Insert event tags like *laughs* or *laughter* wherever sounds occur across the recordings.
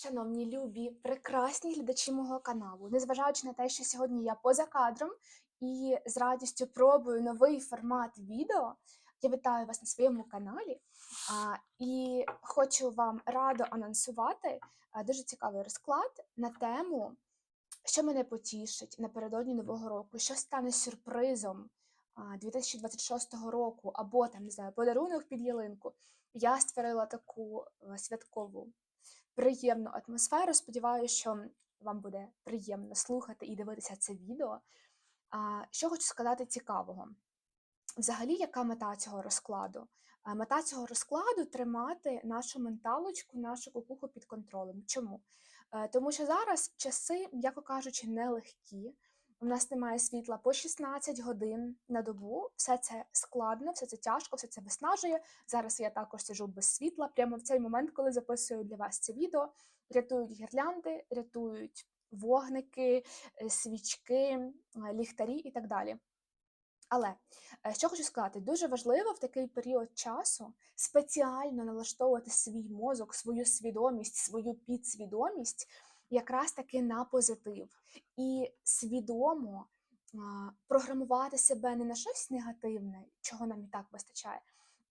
Шановні любі, прекрасні глядачі мого каналу, незважаючи на те, що сьогодні я поза кадром і з радістю пробую новий формат відео, я вітаю вас на своєму каналі а, і хочу вам радо анонсувати дуже цікавий розклад на тему, що мене потішить напередодні Нового року, що стане сюрпризом 2026 року, або там не знаю, подарунок під ялинку. Я створила таку святкову приємну атмосферу. Сподіваюся, що вам буде приємно слухати і дивитися це відео. А, Що хочу сказати цікавого. Взагалі, яка мета цього розкладу? Мета цього розкладу тримати нашу менталочку, нашу кукуху під контролем. Чому? Е, Тому що зараз часи, м'яко кажучи, нелегкі. У нас немає світла по 16 годин на добу. Все це складно, все це тяжко, все це виснажує. Зараз я також сиджу без світла. Прямо в цей момент, коли записую для вас це відео, рятують гірлянди, рятують вогники, е, свічки, е, ліхтарі і так далі. Але е, що хочу сказати, дуже важливо в такий період часу спеціально налаштовувати свій мозок, свою свідомість, свою підсвідомість якраз таки на позитив і свідомо програмувати себе не на щось негативне, чого нам і так вистачає,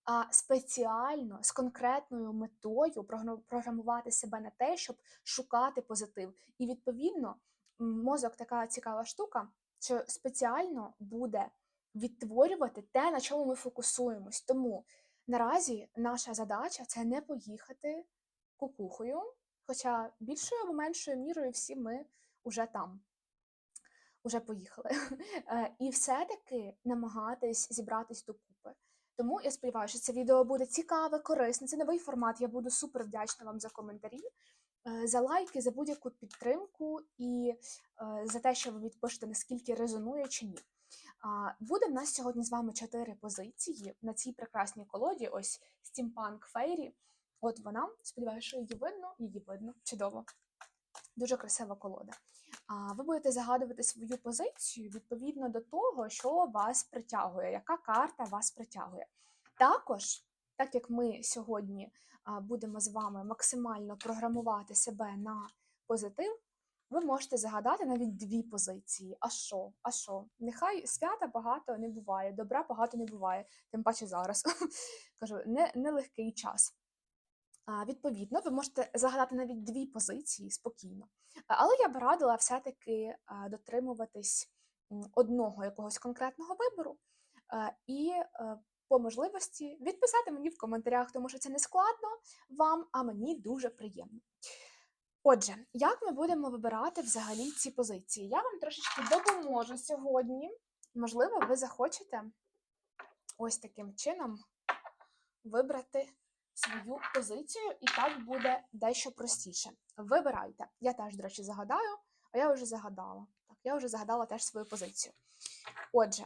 а спеціально з конкретною метою програмувати себе на те, щоб шукати позитив. І відповідно мозок така цікава штука, що спеціально буде відтворювати те, на чому ми фокусуємось. Тому наразі наша задача це не поїхати кукухою, хоча більшою або меншою мірою всі ми вже там, уже поїхали. *laughs* Е, І все-таки намагатись зібратись докупи. Тому я сподіваюся, що це відео буде цікаве, корисне. Це новий формат. Я буду супер вдячна вам за коментарі, е, за лайки, за будь-яку підтримку і е, за те, що ви відпишете, наскільки резонує чи ні. Буде в нас сьогодні з вами чотири позиції на цій прекрасній колоді. Ось Steampunk Fairy. От вона. Сподіваюся, що її видно. Її видно. Чудово. Дуже красива колода. А ви будете загадувати свою позицію відповідно до того, що вас притягує, яка карта вас притягує. Також, так як ми сьогодні будемо з вами максимально програмувати себе на позитив, ви можете загадати навіть дві позиції. А що? А що? Нехай свята багато не буває, добра багато не буває, тим паче зараз. *laughs* Кажу, не, нелегкий час. Відповідно, ви можете загадати навіть дві позиції спокійно. Але я б радила все-таки дотримуватись одного якогось конкретного вибору і е, по можливості відписати мені в коментарях, тому що це не складно вам, а мені дуже приємно. Отже, як ми будемо вибирати взагалі ці позиції? Я вам трошечки допоможу сьогодні. Можливо, ви захочете ось таким чином вибрати свою позицію, і так буде дещо простіше. Вибирайте. Я теж, до речі, загадаю, а я вже загадала. Так, я вже загадала теж свою позицію. Отже,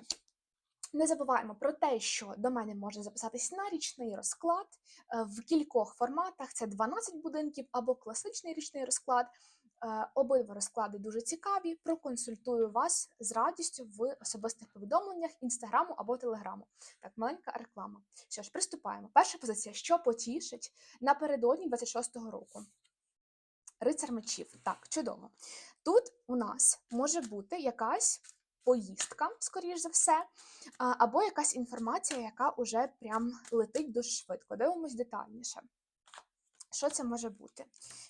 не забуваємо про те, що до мене можна записатись на річний розклад е, в кількох форматах: це 12 будинків або класичний річний розклад. Е, Обидва розклади дуже цікаві. Проконсультую вас з радістю в особистих повідомленнях інстаграму або телеграму. Так, маленька реклама. Що ж, приступаємо. Перша позиція, що потішить напередодні 26-го року. Рицар мечів. Так, чудово. Тут у нас може бути якась поїздка, скоріш за все, або якась інформація, яка уже прям летить дуже швидко. Дивимось детальніше. Що це може бути?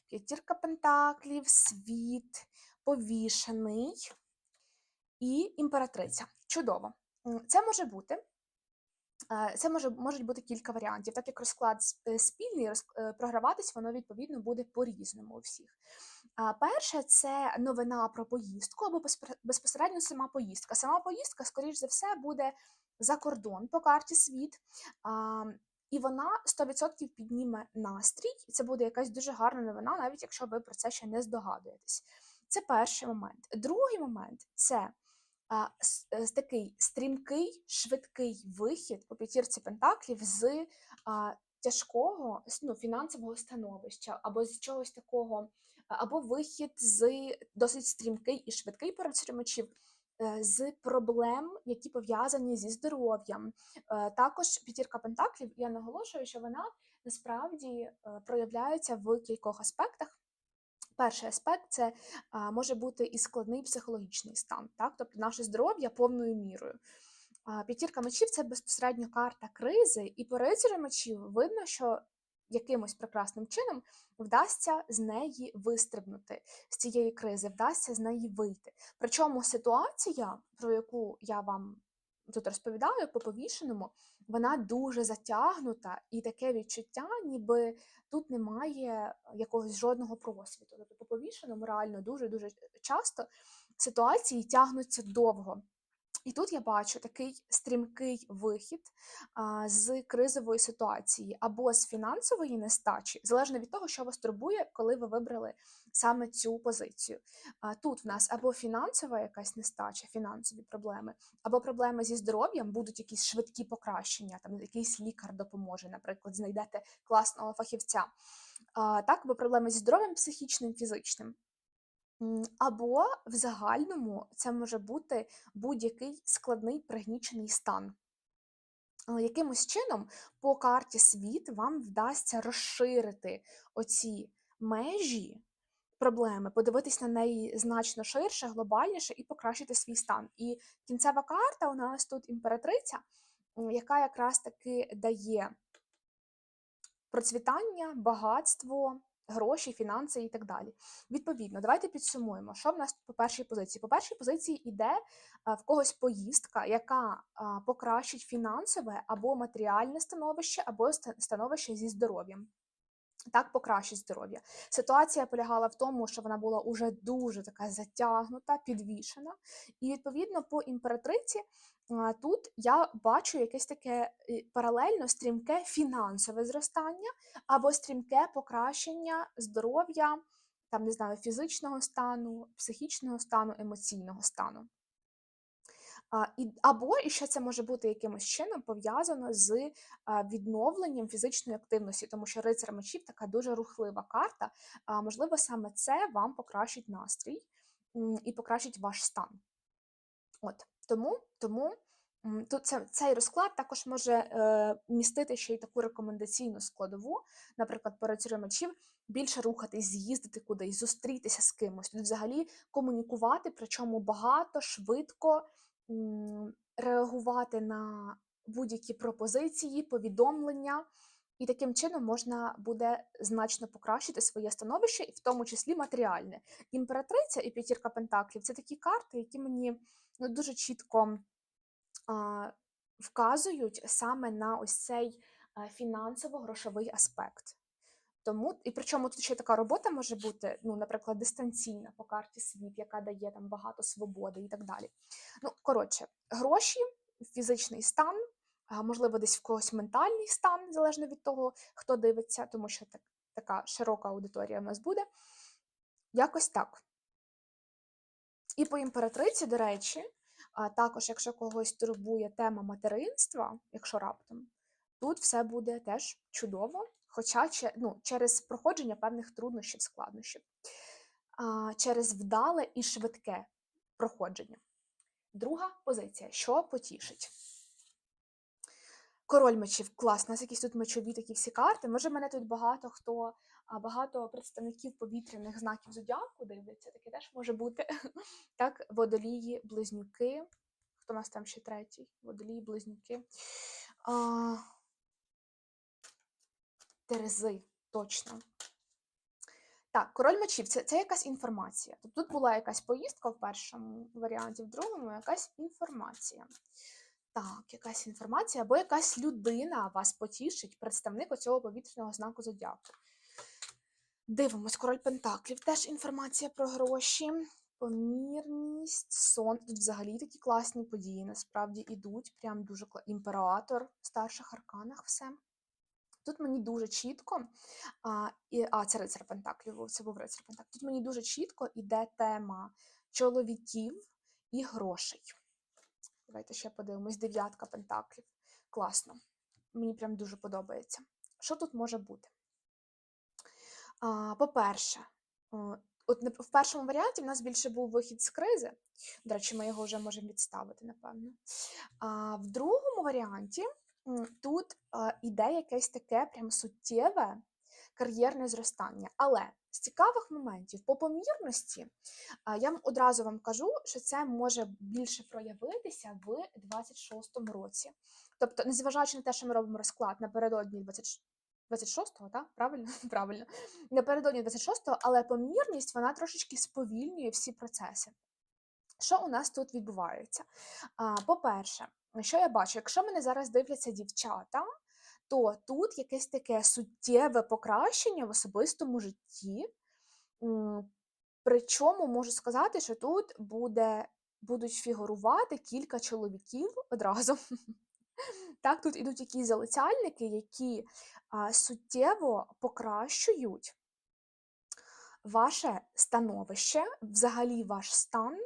П'ятірка пентаклів, світ, повішений і імператриця. Чудово. Це може бути. е, Це може, можуть бути кілька варіантів. Так як розклад е, спільний, е, програватись воно відповідно буде по-різному у всіх. Перше, це новина про поїздку або безпосередньо сама поїздка. Сама поїздка, скоріш за все, буде за кордон по карті світ. І вона 100% підніме настрій, це буде якась дуже гарна новина, навіть якщо ви про це ще не здогадуєтесь. Це перший момент. Другий момент це а, с- такий стрімкий, швидкий вихід по п'ятірці пентаклів з а, тяжкого ну, фінансового становища, або з чогось такого, або вихід з досить стрімкий і швидкий перед мечів, е, з проблем, які пов'язані зі здоров'ям. Е, Також п'ятірка пентаклів, я наголошую, що вона насправді е, проявляється в кількох аспектах. Перший аспект це може бути і складний психологічний стан, так? тобто наше здоров'я повною мірою. П'ятірка мечів це безпосередньо карта кризи, і по рицарю мечів видно, що якимось прекрасним чином вдасться з неї вистрибнути з цієї кризи, вдасться з неї вийти. Причому ситуація, про яку я вам тут розповідаю по повішеному, вона дуже затягнута, і таке відчуття, ніби тут немає якогось жодного просвіту. Тобто по повішеному реально дуже дуже часто ситуації тягнуться довго. І тут я бачу такий стрімкий вихід а, з кризової ситуації або з фінансової нестачі, залежно від того, що вас турбує, коли ви вибрали саме цю позицію. А, тут в нас або фінансова якась нестача, фінансові проблеми, або проблеми зі здоров'ям, будуть якісь швидкі покращення, там якийсь лікар допоможе, наприклад, знайдете класного фахівця. А, так, або проблеми зі здоров'ям психічним, фізичним. Або в загальному це може бути будь-який складний пригнічений стан. Е, Якимось чином по карті світ вам вдасться розширити оці межі проблеми, подивитись на неї значно ширше, глобальніше і покращити свій стан. І кінцева карта у нас тут імператриця, яка якраз таки дає процвітання, багатство, гроші, фінанси і так далі. Відповідно, давайте підсумуємо, що в нас по першій позиції. По першій позиції йде в когось поїздка, яка покращить фінансове або матеріальне становище, або ста- становище зі здоров'ям. Так, покращить здоров'я. Ситуація полягала в тому, що вона була уже дуже така затягнута, підвішена. І відповідно по імператриці тут я бачу якесь таке е, паралельно стрімке фінансове зростання або стрімке покращення здоров'я, там не знаю, фізичного стану, психічного стану, емоційного стану. Або і ще це може бути якимось чином пов'язано з відновленням фізичної активності, тому що рицар мечів така дуже рухлива карта. А, можливо, саме це вам покращить настрій і покращить ваш стан. От тому, тому тут це, цей розклад також може е, містити ще й таку рекомендаційну складову, наприклад, рицарю мечів, більше рухатись, з'їздити кудись, зустрітися з кимось, взагалі комунікувати, причому багато, швидко реагувати на будь-які пропозиції, повідомлення. І таким чином можна буде значно покращити своє становище, і в тому числі матеріальне. Імператриця і п'ятірка пентаклів це такі карти, які мені ну, дуже чітко а, вказують саме на ось цей фінансово-грошовий аспект. Тому, і причому тут ще така робота може бути, ну, наприклад, дистанційна по карті світ, яка дає там багато свободи і так далі. Ну, коротше, гроші, фізичний стан, можливо, десь в когось ментальний стан, залежно від того, хто дивиться, тому що так, така широка аудиторія в нас буде. Якось так. І по імператриці, до речі, також, якщо когось турбує тема материнства, якщо раптом, тут все буде теж чудово, хоча ну, через проходження певних труднощів, складнощів, через вдале і швидке проходження. Друга позиція, що потішить. Король мечів, клас, у нас якісь тут мечові такі всі карти. Може, мене тут багато хто, багато представників повітряних знаків зодіаку дивляться, таке теж може бути. *laughs* Так, водолії, близнюки. Хто у нас там ще третій? Водолії, близнюки. Терези, точно. Так, король мечів це, це якась інформація. Тобто тут була якась поїздка в першому варіанті, в другому якась інформація. Так, якась інформація, або якась людина вас потішить, представник оцього повітряного знаку зодіаку. Дивимось, король Пентаклів, теж інформація про гроші, помірність, сон. Тут взагалі такі класні події насправді ідуть. Прям дуже кла... імператор в старших арканах все. Тут мені дуже чітко, а, і, а це рицар Пентаклів, це був рицар Пентаклів. Тут мені дуже чітко іде тема чоловіків і грошей. Давайте ще подивимось. Дев'ятка пентаклів. Класно. Мені прям дуже подобається. Що тут може бути? По-перше, от в першому варіанті в нас більше був вихід з кризи. До речі, ми його вже можемо відставити, напевно. А в другому варіанті тут іде якесь таке прям суттєве кар'єрне зростання. Але з цікавих моментів по помірності, я одразу вам кажу, що це може більше проявитися в 26-му році. Тобто, незважаючи на те, що ми робимо розклад напередодні 20 26-го, так? Правильно? *laughs* Правильно. Напередодні 26-го, але помірність вона трошечки сповільнює всі процеси. Що у нас тут відбувається? По-перше, що я бачу, якщо мене зараз дивляться дівчата, то тут якесь таке суттєве покращення в особистому житті. Причому можу сказати, що тут буде, будуть фігурувати кілька чоловіків одразу. Так, тут ідуть якісь залицяльники, які а, суттєво покращують ваше становище, взагалі ваш стан,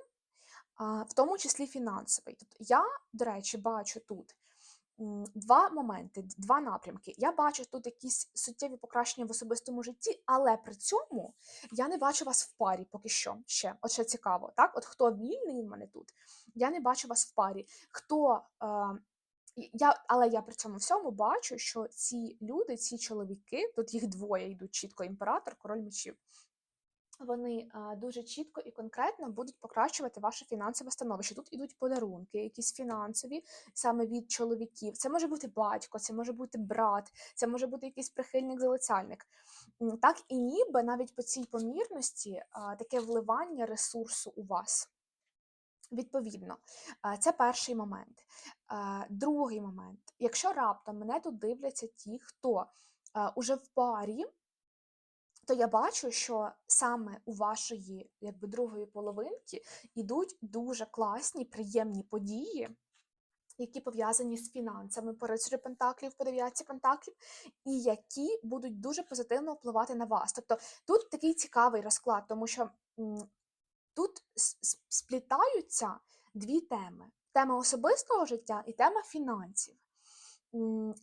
в тому числі фінансовий. Тобто я, до речі, бачу тут два моменти, два напрямки. Я бачу тут якісь суттєві покращення в особистому житті, але при цьому я не бачу вас в парі поки що ще. От ще цікаво, так? От хто вільний в мене тут, я не бачу вас в парі. Хто. Е, я, але я при цьому всьому бачу, що ці люди, ці чоловіки, тут їх двоє йдуть чітко імператор, король мечів. Вони дуже чітко і конкретно будуть покращувати ваше фінансове становище. Тут ідуть подарунки, якісь фінансові, саме від чоловіків. Це може бути батько, це може бути брат, це може бути якийсь прихильник залицяльник. Так і ніби навіть по цій помірності таке вливання ресурсу у вас. Відповідно, це перший момент. Другий момент. Якщо раптом мене тут дивляться ті, хто уже в парі, то я бачу, що саме у вашої якби другої половинки ідуть дуже класні, приємні події, які пов'язані з фінансами по рицарю Пентаклів, по дев'ятці Пентаклів, і які будуть дуже позитивно впливати на вас. Тобто тут такий цікавий розклад, тому що тут сплітаються дві теми: тема особистого життя і тема фінансів.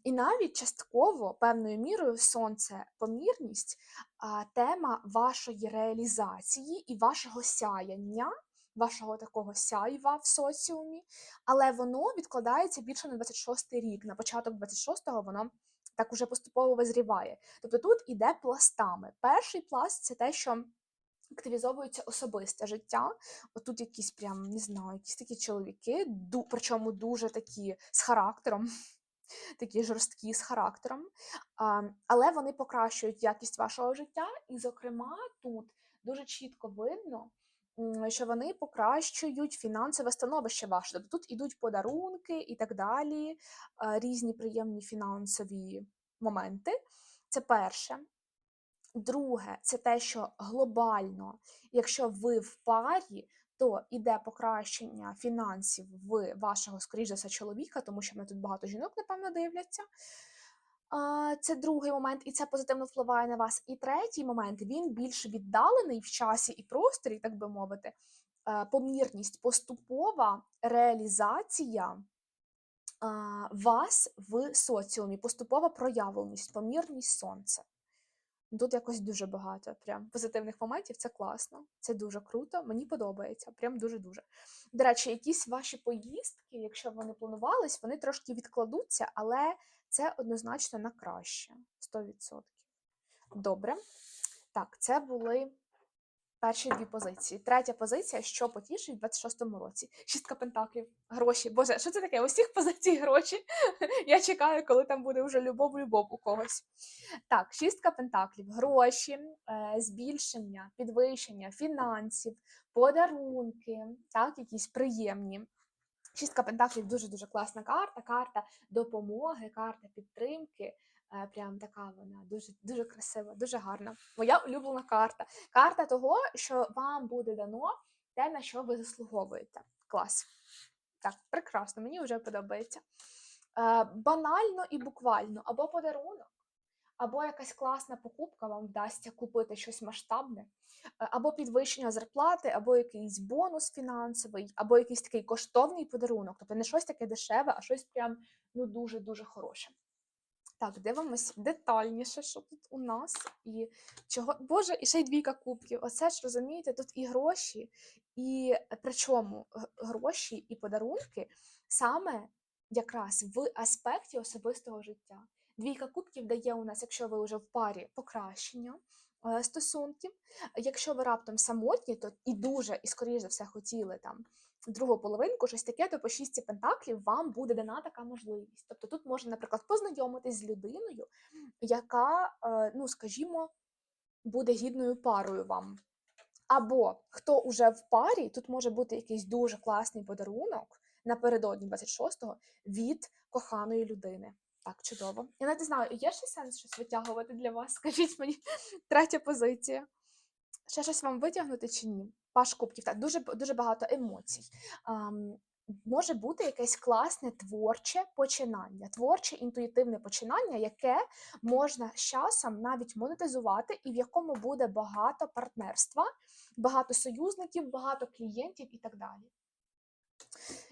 І навіть частково певною мірою сонце помірність тема вашої реалізації і вашого сяяння, вашого такого сяйва в соціумі, але воно відкладається більше на 26-й рік. На початок 26-го воно так уже поступово визріває. Тобто тут іде пластами. Перший пласт це те, що активізовується особисте життя. Отут якісь прям не знаю, якісь такі чоловіки, ду, причому дуже такі з характером. Такі жорсткі з характером, але вони покращують якість вашого життя, і, зокрема, тут дуже чітко видно, що вони покращують фінансове становище ваше. Тобто тут ідуть подарунки і так далі, різні приємні фінансові моменти. Це перше. Друге, це те, що глобально, якщо ви в парі, то іде покращення фінансів в вашого, скоріш за все, чоловіка, тому що мене тут багато жінок, напевно, дивляться. Це другий момент, і це позитивно впливає на вас. І третій момент він більш віддалений в часі і просторі, так би мовити. Е, Помірність, поступова реалізація вас в соціумі, поступова проявленість, помірність сонця. Тут якось дуже багато прям позитивних моментів. Це класно, це дуже круто. Мені подобається, прям дуже-дуже. До речі, якісь ваші поїздки, якщо вони планувались, вони трошки відкладуться, але це однозначно на краще 100%. Добре. Так, це були перші дві позиції. Третя позиція, що потішить в 26-му році. Шістка пентаклів, гроші. Боже, що це таке? У всіх позицій гроші. *laughs* Я чекаю, коли там буде вже любов-любов у когось. Так, шістка пентаклів, гроші, е, збільшення, підвищення фінансів, подарунки, так, якісь приємні. Шістка пентаклів дуже-дуже класна карта, карта допомоги, карта підтримки. Е, Прям така вона дуже дуже красива, дуже гарна. Моя улюблена карта. Карта того, що вам буде дано те, на що ви заслуговуєте. Клас. Так, прекрасно, мені вже подобається. Е, Банально і буквально, або подарунок, або якась класна покупка вам вдасться купити щось масштабне, е, або підвищення зарплати, або якийсь бонус фінансовий, або якийсь такий коштовний подарунок. Тобто не щось таке дешеве, а щось прям ну дуже-дуже хороше. Так, дивимось детальніше, що тут у нас і чого. Боже, і ще й двійка кубків. Оце ж розумієте, тут і гроші, і причому г- гроші і подарунки саме якраз в аспекті особистого життя. Двійка кубків дає у нас, якщо ви вже в парі, покращення. е, стосунків. Якщо ви раптом самотні, то і дуже, і скоріш за все хотіли там другу половинку, щось таке, то по шістці пентаклів вам буде дана така можливість. Тобто тут можна, наприклад, познайомитись з людиною, яка, е, ну скажімо, буде гідною парою вам. Або хто уже в парі, тут може бути якийсь дуже класний подарунок напередодні 26-го від коханої людини. Так, чудово. Я навіть не знаю, є ще сенс щось витягувати для вас? *laughs* Скажіть мені, третя позиція. Ще щось вам витягнути чи ні? Паш кубків, так, дуже, дуже багато емоцій. Ам, може бути якесь класне творче починання, творче інтуїтивне починання, яке можна з часом навіть монетизувати, і в якому буде багато партнерства, багато союзників, багато клієнтів і так далі.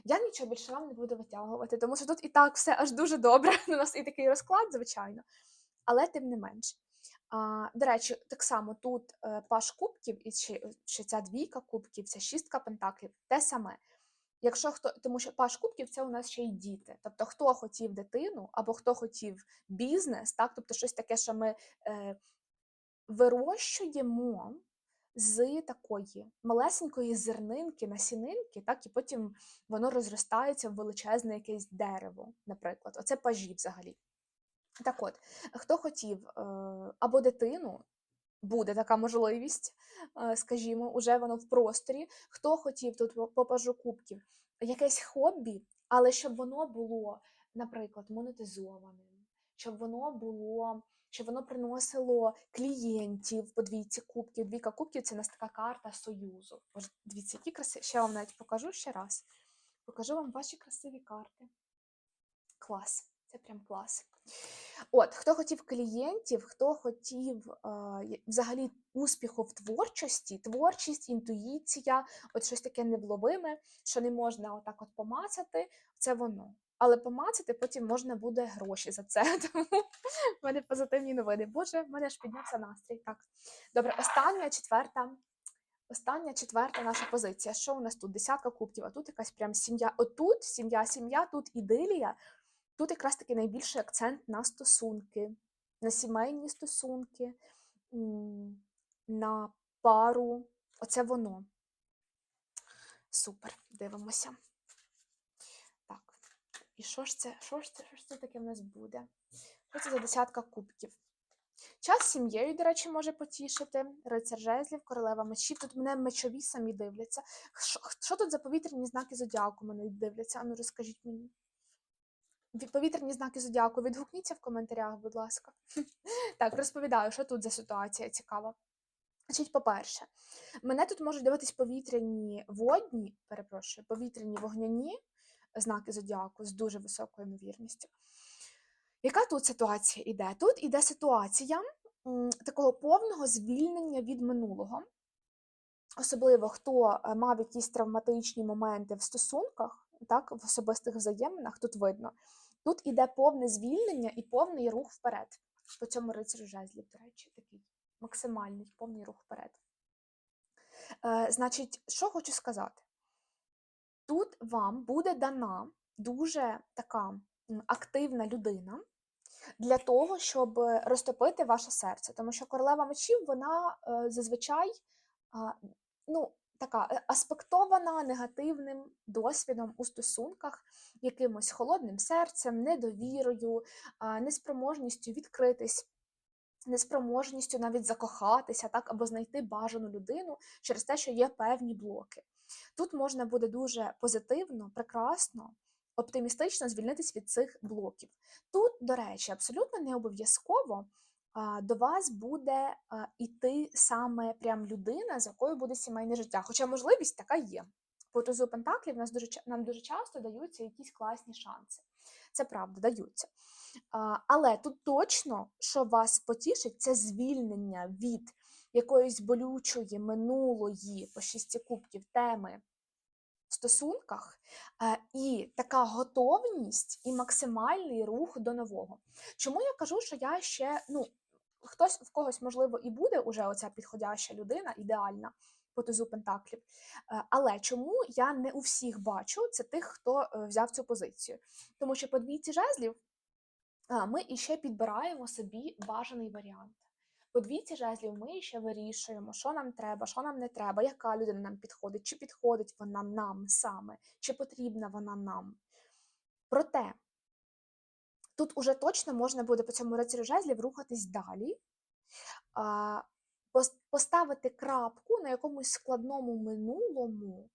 Я нічого більше вам не буду витягувати, тому що тут і так все аж дуже добре. *laughs* У нас і такий розклад, звичайно, але тим не менш. А, До речі, так само тут е, паш кубків, і чи ця двійка кубків, ця шістка пентаклів, те саме. Якщо хто, тому що паш кубків це у нас ще й діти. Тобто, хто хотів дитину, або хто хотів бізнес, так, тобто щось таке, що ми е, вирощуємо з такої малесенької зернинки, насінинки, так, і потім воно розростається в величезне якесь дерево, наприклад. Оце пажі взагалі. Так от, хто хотів е, або дитину, буде така можливість, е, скажімо, уже воно в просторі. Хто хотів тут по- по кубків, якесь хобі, але щоб воно було, наприклад, монетизованим, щоб воно було, щоб воно приносило клієнтів по двійці кубків. Двійка кубків це у нас така карта союзу. Дивіться, які краси. Ще вам навіть покажу ще раз. Покажу вам ваші красиві карти. Клас, це прям клас. От, хто хотів клієнтів, хто хотів е, взагалі успіху в творчості, творчість, інтуїція, от щось таке невловиме, що не можна отак от помацати, це воно. Але помацати потім можна буде гроші за це. *laughs* Тому в мене позитивні новини. Боже, в мене ж піднявся настрій. Так. Добре, остання четверта. Остання четверта наша позиція. Що у нас тут? Десятка кубків, а тут якась прям сім'я. Отут сім'я, сім'я, тут ідилія. Тут якраз таки найбільший акцент на стосунки, на сімейні стосунки, на пару. Оце воно. Супер, дивимося. Так. І що ж це? Що ж це? Що ж це таке в нас буде? Що це за десятка кубків? Час сім'єю, до речі, може потішити. Рицар жезлів, королева мечів. Тут мене мечові самі дивляться. Що, що тут за повітряні знаки зодіаку мене дивляться? Ану, розкажіть мені. Повітряні знаки зодіаку, відгукніться в коментарях, будь ласка. *laughs* Так, розповідаю, що тут за ситуація цікава. Значить, по-перше, мене тут можуть дивитись повітряні водні, перепрошую, повітряні вогняні знаки зодіаку з дуже високою ймовірністю. Яка тут ситуація іде? Тут іде ситуація такого повного звільнення від минулого. Особливо хто е, мав якісь травматичні моменти в стосунках, так, в особистих взаєминах, тут видно. Тут іде повне звільнення і повний рух вперед. По цьому рицарю жезлів, до речі, такий максимальний повний рух вперед. Е, значить, що хочу сказати? Тут вам буде дана дуже така активна людина для того, щоб розтопити ваше серце. Тому що королева мечів, вона е, зазвичай а, ну, така е, аспектована негативним досвідом у стосунках, якимось холодним серцем, недовірою, неспроможністю відкритись. Неспроможністю навіть закохатися, так або знайти бажану людину через те, що є певні блоки. Тут можна буде дуже позитивно, прекрасно, оптимістично звільнитись від цих блоків. Тут, до речі, абсолютно не обов'язково до вас буде іти саме прям людина, з якою буде сімейне життя. Хоча можливість така є. По тузу Пентаклів нас дуже, нам дуже часто даються якісь класні шанси. Це правда, даються. Але тут точно, що вас потішить, це звільнення від якоїсь болючої минулої по шісті кубків теми в стосунках і така готовність і максимальний рух до нового. Чому я кажу, що я ще ну хтось в когось можливо і буде уже оця підходяща людина, ідеальна по тузу пентаклів. Е, Але чому я не у всіх бачу це тих, хто е, взяв цю позицію? Тому що по двійці жезлів ми іще підбираємо собі бажаний варіант. По двійці жезлів ми ще вирішуємо, що нам треба, що нам не треба, яка людина нам підходить, чи підходить вона нам саме, чи потрібна вона нам. Проте тут уже точно можна буде по цьому рицарю жезлів рухатись далі, поставити крапку на якомусь складному минулому,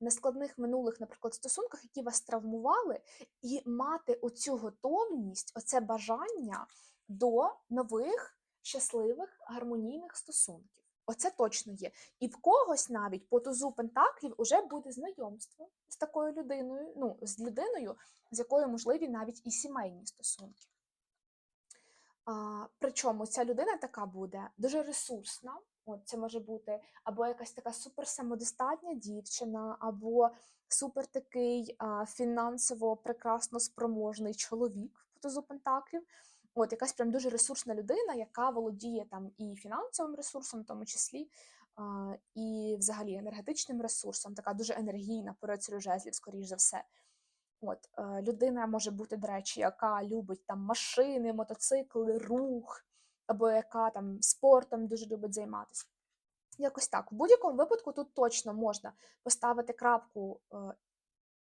на складних минулих, наприклад, стосунках, які вас травмували, і мати оцю готовність, оце бажання до нових, щасливих, гармонійних стосунків. Оце точно є. І в когось навіть по тузу пентаклів уже буде знайомство з такою людиною, ну, з людиною, з якою можливі навіть і сімейні стосунки. А, причому ця людина така буде дуже ресурсна. От це може бути або якась така супер самодостатня дівчина, або супер такий а, фінансово прекрасно спроможний чоловік по тузу пентаклів. От якась прям дуже ресурсна людина, яка володіє там і фінансовим ресурсом, в тому числі, а, і взагалі енергетичним ресурсом, така дуже енергійна по рицарю жезлів, скоріш за все. От, е, людина може бути, до речі, яка любить там машини, мотоцикли, рух, або яка там спортом дуже любить займатися. Якось так. В будь-якому випадку тут точно можна поставити крапку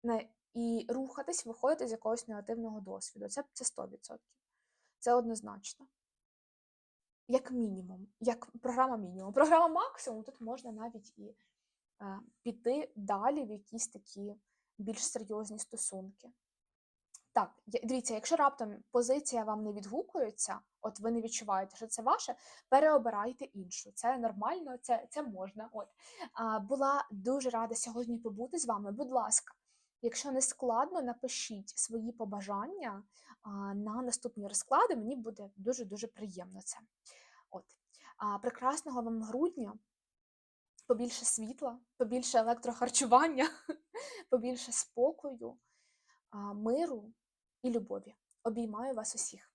е, і рухатись, виходити з якогось негативного досвіду. Це, це 100%. Це однозначно. Як мінімум, як програма мінімум. Програма максимум тут можна навіть і е, піти далі в якісь такі більш серйозні стосунки. Так, дивіться, якщо раптом позиція вам не відгукується, от ви не відчуваєте, що це ваше, переобирайте іншу. Це нормально, це, це можна. От а, була дуже рада сьогодні побути з вами. Будь ласка, якщо не складно, напишіть свої побажання на наступні розклади. Мені буде дуже дуже приємно це. От прекрасного вам грудня, побільше світла, побільше електрохарчування, *laughs* побільше спокою, миру і любові. Обіймаю вас усіх.